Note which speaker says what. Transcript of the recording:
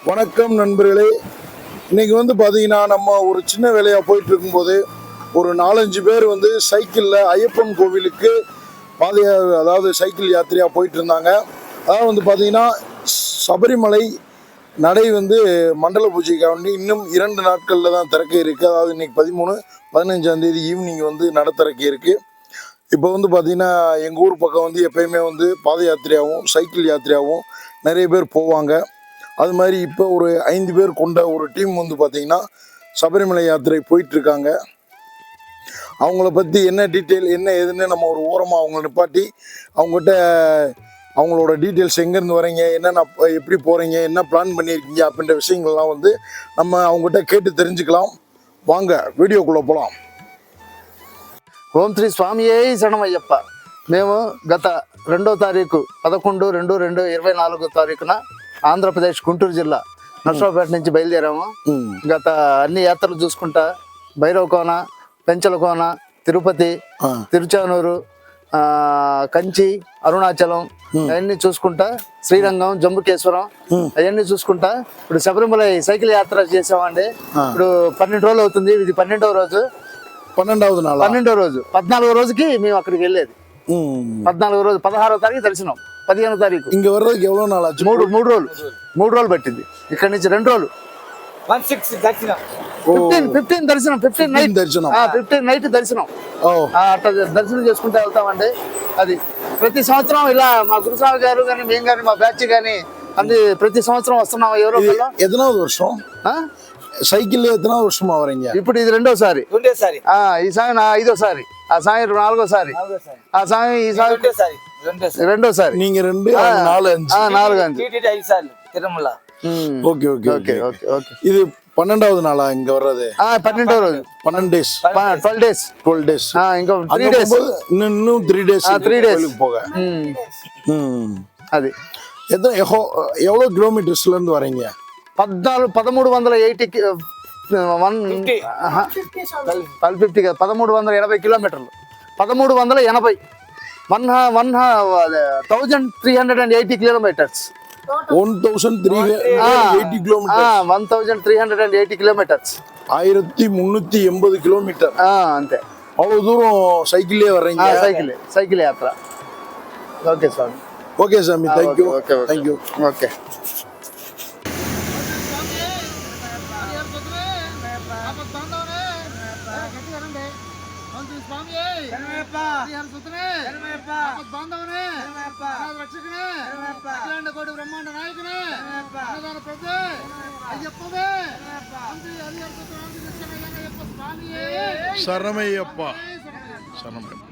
Speaker 1: வணக்கம் நண்பர்களே. இன்னைக்கு வந்து பார்த்தீங்கன்னா நம்ம ஒரு சின்ன வேலையாக போயிட்டு இருக்கும்போது ஒரு நாலஞ்சு பேர் வந்து சைக்கிளில் ஐயப்பன் கோவிலுக்கு பாதைய அதாவது சைக்கிள் யாத்திரையாக போயிட்டு இருந்தாங்க அதாவது வந்து பார்த்தீங்கன்னா சபரிமலை நடை வந்து மண்டல பூஜைக்காக வந்து இன்னும் இரண்டு நாட்களில் தான் திறக்க இருக்குது அதாவது இன்றைக்கி பதிமூணு பதினஞ்சாம் தேதி ஈவினிங் வந்து நட திறக்க இருக்குது இப்போ வந்து பார்த்தீங்கன்னா எங்கள் ஊர் பக்கம் வந்து எப்பயுமே வந்து பாத யாத்திரையாகவும் சைக்கிள் யாத்திரையாகவும் நிறைய பேர் போவாங்க. அது மாதிரி இப்போ ஒரு ஐந்து பேர் கொண்ட ஒரு டீம் வந்து பார்த்தீங்கன்னா சபரிமலை யாத்திரை போயிட்டுருக்காங்க அவங்கள பற்றி என்ன டீட்டெயில் என்ன ஏதுன்னு நம்ம ஒரு ஓரமாக அவங்கள நிப்பாட்டி அவங்ககிட்ட அவங்களோட டீட்டெயில்ஸ் எங்கேருந்து வரீங்க என்னென்ன ப- எப்படி போகிறீங்க என்ன பிளான் பண்ணியிருக்கீங்க அப்படின்ற விஷயங்கள்லாம் வந்து நம்ம அவங்ககிட்ட கேட்டு தெரிஞ்சுக்கலாம் வாங்க வீடியோக்குள்ளே போகலாம்
Speaker 2: ఓం శ్రీ స్వామియే శరణమయ్యప్ప మేము గత రెండో తారీఖు పదకొండు రెండు రెండు ఇరవై నాలుగో తారీఖున ఆంధ్రప్రదేశ్ గుంటూరు జిల్లా నర్సరావుపేట నుంచి బయలుదేరాము. గత అన్ని యాత్రలు చూసుకుంటా భైరవకోన పెంచలకోన తిరుపతి తిరుచానూరు కంచి అరుణాచలం అవన్నీ చూసుకుంటా శ్రీరంగం జంబుకేశ్వరం అవన్నీ చూసుకుంటా. ఇప్పుడు శబరిమల సైకిల్ యాత్ర చేసామండి.
Speaker 1: ఇప్పుడు
Speaker 2: పన్నెండు రోజులు అవుతుంది. ఇది పన్నెండవ రోజు.
Speaker 1: పన్నెండవ పన్నెండవ
Speaker 2: రోజు. పద్నాలుగో రోజుకి మేము అక్కడికి వెళ్ళేది. పద్నాలుగో రోజు పదహారో తారీఖు తెలిసినాం. పదిహేను తారీఖు.
Speaker 1: ఇంకెవరి రోజు ఎవరో నాలుగు మూడు
Speaker 2: మూడు రోజులు. మూడు రోజులు పట్టింది. ఇక్కడ నుంచి రెండు రోజులు.
Speaker 3: వన్ సిక్స్ దర్శనం.
Speaker 1: ఫిఫ్టీన్
Speaker 2: ఫిఫ్టీన్ దర్శనం ఫిఫ్టీన్ నైట్
Speaker 1: దర్శనం.
Speaker 2: ఫిఫ్టీన్ నైట్ దర్శనం. దర్శనం చేసుకుంటూ వెళ్తామండి. అది ప్రతి సంవత్సరం ఇలా మా గురుస్వామి గారు కానీ మేము కానీ మా బ్యాచ్ కానీ అంది ప్రతి సంవత్సరం వస్తున్నాం ఎవరో
Speaker 1: ఎదనో వర్షం? సైకిల్ ఎదనో వర్షం అవరేంజ్
Speaker 2: ఇప్పుడు ఇది రెండోసారి.
Speaker 3: రెండోసారి.
Speaker 2: ఈ సాయం నా ఐదోసారి. ఆ సాయం నాలుగోసారి. ఆ సాయం ఈ సాయం
Speaker 3: రెండోసారి రెండోసారి
Speaker 2: రెండోసారి
Speaker 1: நீங்க ரெண்டு அவங்க நாலு அஞ்சு ఆ,
Speaker 2: నాలుగు అంజు
Speaker 3: టీటీడీ ఐదు సార్లు తిరుమల
Speaker 2: ఉమ్.
Speaker 1: Okay okay okay okay
Speaker 2: okay okay
Speaker 1: இது பன்னெண்டாவது நாளா இங்க வர்றது
Speaker 2: ఆ, పన్నెండో రోజు
Speaker 1: பன்னெண்டு days
Speaker 2: twelve days
Speaker 1: twelve days
Speaker 2: ఇంకో త్రీ அங்க డేస్
Speaker 1: போகும்போது இன்னும் இன்னும் த்ரீ டேஸ் three days. போக ம்.
Speaker 2: అది
Speaker 1: எத்தனை எவ்வளோ- எவ்வளவு கிலோமீட்டர்ஸ்ல இருந்து வரீங்க
Speaker 2: పద్నాలుగు పదమూడు వందల ఎయిటీ వన్ ట్వెల్వ్ ఫిఫ్టీ కదా పదమూడు వందల ఎనభై కిలోమీటర్లు పదమూడు వందల ఎనభై one one thousand three hundred and eighty kilometres
Speaker 1: one thousand three eighty kilometre
Speaker 2: one thousand three hundred and eighty kilometres
Speaker 1: ஆயிரத்தி முந்நூற்றி எண்பது கிலோமீட்டர்
Speaker 2: ஆ அந்த
Speaker 1: அவ்வளோ தூரம் சைக்கிளே வர்றீங்க.
Speaker 2: சைக்கிள் சைக்கிள் யாத்திரா. ஓகே சாமி.
Speaker 1: ஓகே சாமி thank you thank you
Speaker 2: okay Shri ಸ್ವಾಮಿಯೇ ಶರಣಮಯ್ಯಪ್ಪ ಹರಿಹರ ಸುತನೇ ಶರಣಮಯ್ಯಪ್ಪ ಬಾಂಧವನೇ ಶರಣಮಯ್ಯಪ್ಪ ರಕ್ಷಕನೇ ಶರಣಮಯ್ಯಪ್ಪ ಅಖಿಲಾಂಡ ಕೋಟಿ ಬ್ರಹ್ಮಾಂಡ ನಾಯಕನೇ ಶರಣಮಯ್ಯಪ್ಪ ಅನ್ನದಾನ ಪ್ರಭು ಅಯ್ಯಪ್ಪನೇ ಅಂದ್ರಿ ಹರಿಹರ ಸುತನೇ ಅಯ್ಯಪ್ಪ ಸ್ವಾಮಿಯೇ
Speaker 1: ಶರಣಮಯ್ಯಪ್ಪ ಶರಣಮಯ್ಯಪ್ಪ